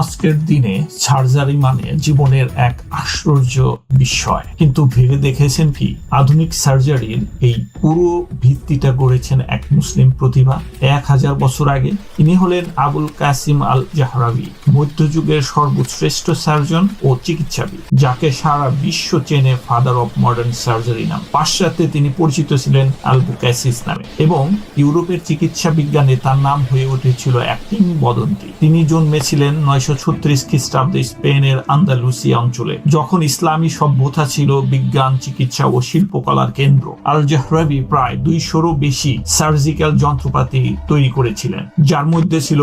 আজকের দিনে সার্জারি মানে জীবনের এক আশ্চর্য বিষয় কিন্তু ভেবে দেখেছেন কি? আধুনিক সার্জারির এই পুরো ভিত্তিটা গড়েছেন এক মুসলিম প্রতিভা। এক হাজার বছর আগে ইনি হলেন আবুল কাসিম আল জাহরাবি, মধ্যযুগের সর্বশ্রেষ্ঠ সার্জন ও চিকিৎসাবিদ, যাকে সারা বিশ্ব চেনে ফাদার অফ মডার্ন সার্জারি নাম। পাশ্চাত্যে তিনি পরিচিত ছিলেন আলবুকাসিস নামে এবং ইউরোপের চিকিৎসা বিজ্ঞানে তার নাম হয়ে উঠেছিল এক কিংবদন্তি। তিনি জন্মেছিলেন নয়শো ছত্রিশ খ্রিস্টাব্দে স্পেনের আন্দালুসিয়া অঞ্চলে, যখন ইসলামী সভ্যতা ছিল বিজ্ঞান, চিকিৎসা ও শিল্পকলার কেন্দ্র। আল জাহরাবি প্রায় দুইশোরও বেশি সার্জিক্যাল যন্ত্রপাতি তৈরি করেছিলেন, যার মধ্যে ছিল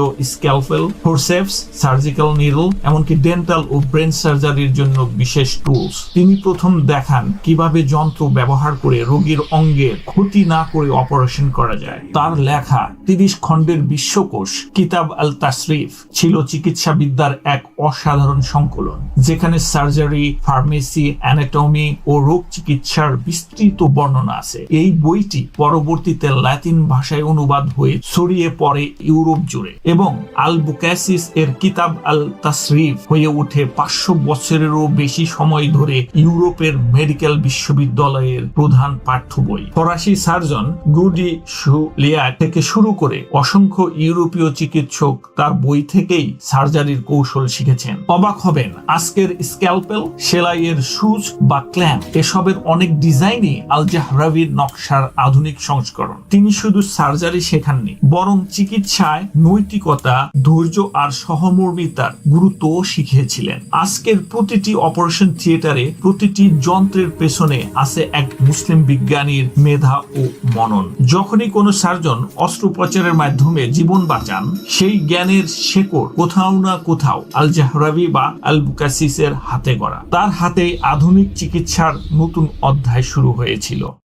ফোরসেপস, সার্জিক্যাল নিডল, এমনকি ডেন্টাল ও ব্রেন সার্জারির জন্য বিশেষ টুলস। তিনি প্রথম দেখান কীভাবে যন্ত্র ব্যবহার করে রোগীর অঙ্গের ক্ষতি না করে অপারেশন করা যায়। তার লেখা তিরিশ খণ্ডের বিশ্বকোষ কিতাব আল তাসরিফ ছিল চিকিৎসা বিদ্যার এক অসাধারণ সংকলন, যেখানে সার্জারি, ফার্মেসি, অ্যানাটমি ও রোগ চিকিৎসার বিস্তৃত বর্ণনা আছে। এই বইটি পরবর্তীতে ল্যাটিন ভাষায় অনুবাদ হয়ে ছড়িয়ে পড়ে ইউরোপ জুড়ে এবং আল বুক্যাসিস এর কিতাব আল তাসরিফ হয়ে ওঠে পাঁচশো বছরেরও বেশি সময় ধরে ইউরোপের মেডিকেল বিশ্ববিদ্যালয়ের প্রধান পাঠ্য বই। ফরাসি সার্জন গুডি সুলিয়া থেকে শুরু করে অসংখ্য ইউরোপীয় চিকিৎসক তার বই থেকেই সার্জারির কৌশল শিখেছেন। অবাক হবেন, আজকের স্ক্যালপেল, সেলাইয়ের সুচ বা ক্ল্যাম্প এসবের অনেক ডিজাইনই আল জাহরাবির নকশার আধুনিক সংস্করণ। তিনি শুধু সার্জারি শেখাননি, বরং চিকিৎসায় নৈতিকতা, ধৈর্য আর সহমর্মিতার গুরুত্বও শিখিয়েছিলেন। আজকের প্রতিটি অপারেশন থিয়েটারে প্রতিটি যন্ত্রের পেছনে আছে এক মুসলিম বিজ্ঞানীর মেধা ও মনন। যখনই কোনো সার্জন অস্ত্রোপচারের মাধ্যমে জীবন বাঁচান, সেই জ্ঞানের শেকড় কোথাও না কোথাও আল জাহরাবি বা আল বুকাসিসের হাতে গড়া। তার হাতে আধুনিক চিকিৎসার নতুন অধ্যায় শুরু হয়েছিল।